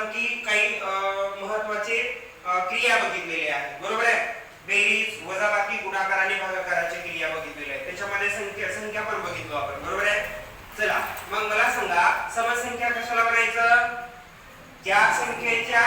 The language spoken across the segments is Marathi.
आपण काही महत्त्वाचे क्रिया बघितलेले आहेत. बरोबर आहे? बेरीज वजाबाकी गुणाकार आणि भागाकाराच्या क्रिया बघितलेल्या आहेत. त्याच्यामध्ये संख्या संख्या पण बघितलो आपण. बरोबर आहे? चला मग मला सांगा समसंख्या कशाला बनायचं त्या संख्येच्या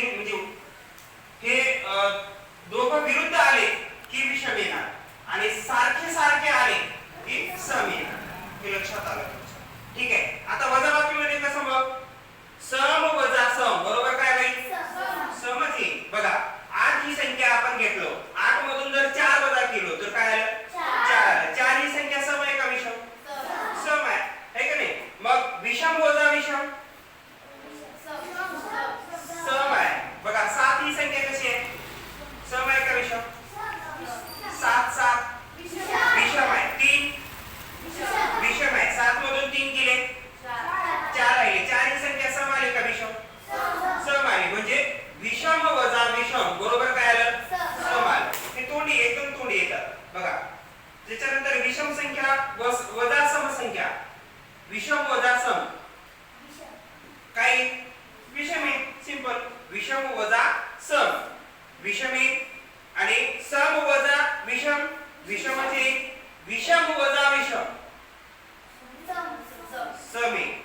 हे म्हणजे दोघं विरुद्ध आले की विषम येणार. आणि सारखे सारखे आले की सम हे लक्षात आलं. ठीक आहे. आता वजाबाकी मध्ये कसं मग? सम वजा सम. बरोबर काय वजा समसंख्या विषम वजा सम काय विषम आहे सिंपल विषम वजा सम. विषम आहे आणि सम वजा विषम. विषमचे म्हणजे विषम वजा विषम. सम. आहे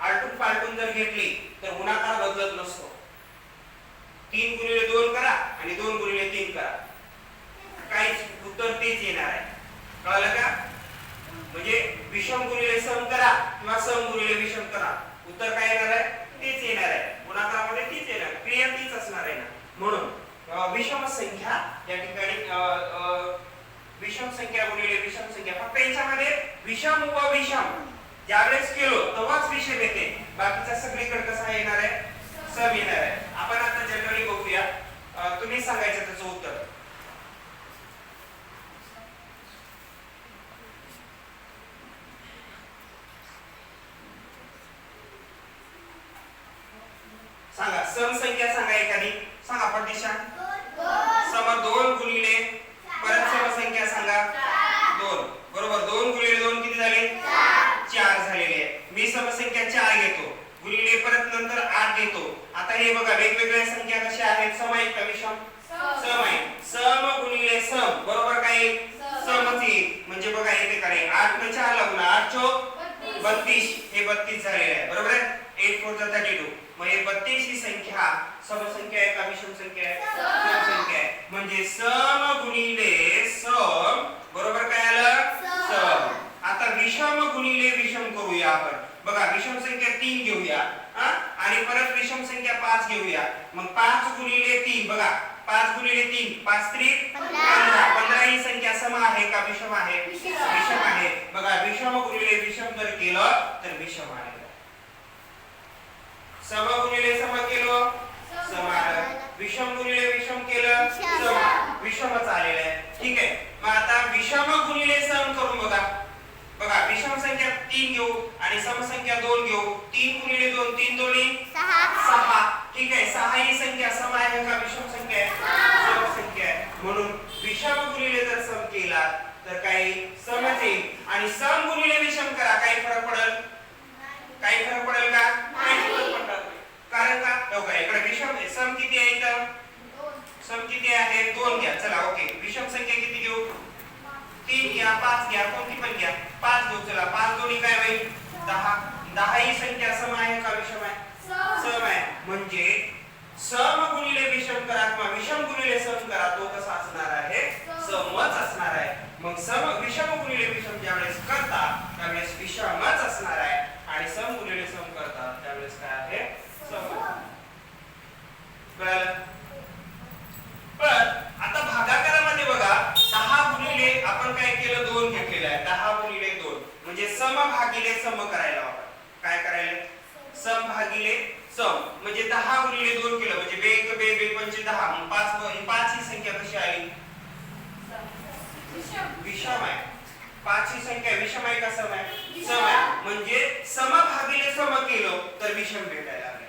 आलटून पालटून जर घेतली तर गुणाकार बदलत नसतो. तीन गुणिले दोन करा आणि दोन गुणिले तीन करा. काहीच उत्तर तेच येणार आहे. कळलं का? म्हणजे विषम गुणिले सम करा किंवा सम गुणिले विषम करा. उत्तर काय येणार आहे? तेच येणार आहे. गुणाकारामध्ये तीच येणार क्रिया तीच असणार आहे ना. म्हणून विषम संख्या या ठिकाणी विषम संख्या गुणिले विषम संख्या. फक्त याच्यामध्ये विषम व विषम. ज्यावेळेस केलो तेव्हाच विषय येते बाकीचा सगळीकडे कसा येणार आहे? सब येणार आहे. आपण आता जनरली बघूया. तुम्ही सांगायचं त्याचं उत्तर. सांगा. सम आता हे बघा वेगवेगळ्या संख्या कशा आहेत? समायिक का विषम? समायिक सम गुणिले सम. बरोबर काय समती म्हणजे बघा येते काय आठ न चार लागून आठ चो बत्तीस. हे बत्तीस झालेलं आहे. बरोबर आहे? एट फोर थर्टी टू मग हे बत्तीस ही संख्या सम संख्या आहे का विषम संख्या आहे? सम. संख्या आहे. म्हणजे सम गुणिले सम. बरोबर काय आलं? सम. आता विषम गुणिले विषम करूया आपण. बघा विषम संख्या तीन घेऊया. आणि परत विषम संख्या पाच घेऊया. मग पाच गुणिले तीन बघा. पाच गुणिले तीन पाच त्रिक पंधरा. पंधरा. ही संख्या सम आहे का? विषम आहे. विषम. आहे. बघा विषम गुणिले विषम जर केलं तर विषम आहे. सम गुणिले सम केलं सम आलं विषम गुणिले विषम केलं. सम विषमच आलेलं आहे. ठीक आहे. मग आता विषम गुणिले सम करून बघा. बघा विषम संख्या तीन घेऊ आणि समसंख्या दोन घेऊ. तीन गुणिले दोन तीन दोन्ही? सहा. ठीक आहे सहा ही संख्या सम आहे का विषम संख्या आहे सम संख्या आहे. म्हणून विषम गुणिले जर सम केला तर काही समच येईल. आणि सम गुणिले विषम करा काही फरक पडेल? काही फरक पडेल का? काही फरक पडणार नाही. कारण का? बघा का इकडे विषम सम किती आहे इथं? सम किती आहे? दोन घ्या. चला ओके. विषम संख्या किती घेऊ? तीन घ्या पाच घ्या कोणती पण घ्या. पाच घेऊ चला. पाच दोन्ही काय होईल? दहा. दहा ही संख्या सम आहे का विषम आहे? सम आहे. म्हणजे सम गुणिले विषम करा किंवा विषम गुणिले सम करा तो कसा असणार आहे? समच असणार आहे. मग सम विषम गुणिले विषम ज्यावेळेस करता त्यावेळेस विषमच असणार आहे. आणि सम गुणिले सम करता त्यावेळेस काय आहे? बे मग पाच ही पाच ही संख्या कशी आली विषम। आहे पाच ही संख्या विषम आहे का सम आहे सम आहे म्हणजे सम भागिले सम केलं तर विषम भेटायला लागले.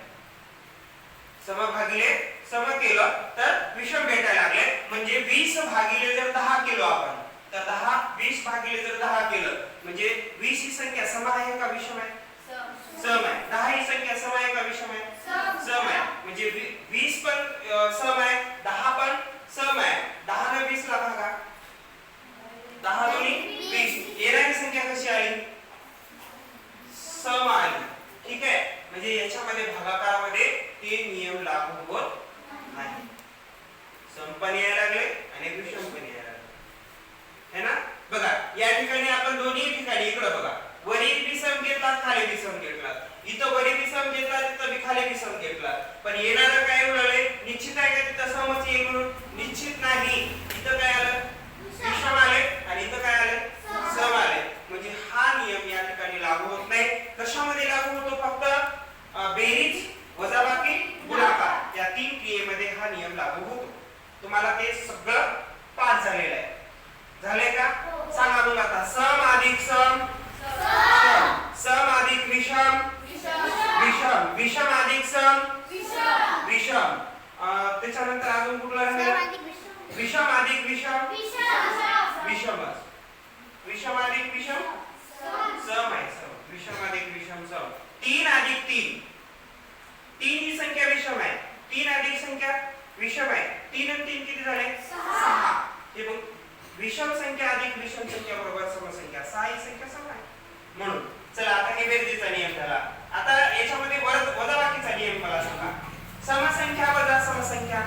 सम भागिले सम केलं तर विषम भेटायला लागले. म्हणजे वीस भागिले जर दहा केलो आपण तर दहा वीस भागिले जर दहा केलं म्हणजे वीस ही संख्या सम आहे का विषम आहे? सम. आहे. दहा ही संख्या सम आहे का विषम आहे? सम. आहे. म्हणजे वीस पण सम आहे. दहा पण सम आहे. दहा ने वीस ला भागा दहा दोन्ही वीस. येणारी संख्या कशी आली सम आली ठीक आहे म्हणजे याच्यामध्ये भागाकारामध्ये ते नियम लागू होत नाही सम पण यायला लागले आणि विषम पण यायला लागले है ना बघा या ठिकाणी आपण दोन्ही ठिकाणी इकडे बघा वरी विसम घेतला खाली विसम घेतला इथं वरी विसम घेतला खाली विसम घेतला पण येणारं काय मिळाले निश्चित आहे का तिथं समच येईल म्हणून? निश्चित नाही. इथं काय आलं? विषम आले. आणि इथं काय आले? सम आले. म्हणजे हा नियम या ठिकाणी लागू होत नाही. कशामध्ये लागू होतो फक्त? बेरीज वजाबाकी गुणाकार. या तीन क्रियेमध्ये हा नियम लागू होतो. तुम्हाला ते सगळं पास झालेलं आहे. झाले का? हो. सांगा मग आता. सम अधिक सम. सम. सम अधिक विषम. विषम विषम अधिक सम विषम त्याच्यानंतर अजून कुठला राहिला? विषम अधिक विषम विषमच विषम अधिक विषम सम. आहे सम. विषम अधिक विषम सम. तीन अधिक तीन. तीन ही संख्या विषम आहे. तीन अधिक संख्या विषम आहे. तीन आणि तीन किती झाले? सहा. हे मग विषम संख्या अधिक विषम संख्या बरोबर समसंख्या सहा ही संख्या सम आहे. म्हणून चला आता हे बेरजेचा नियम झाला. आता याच्यामध्ये वजा बाकी झाली आहे मला सांगा. समसंख्या वजा समसंख्या.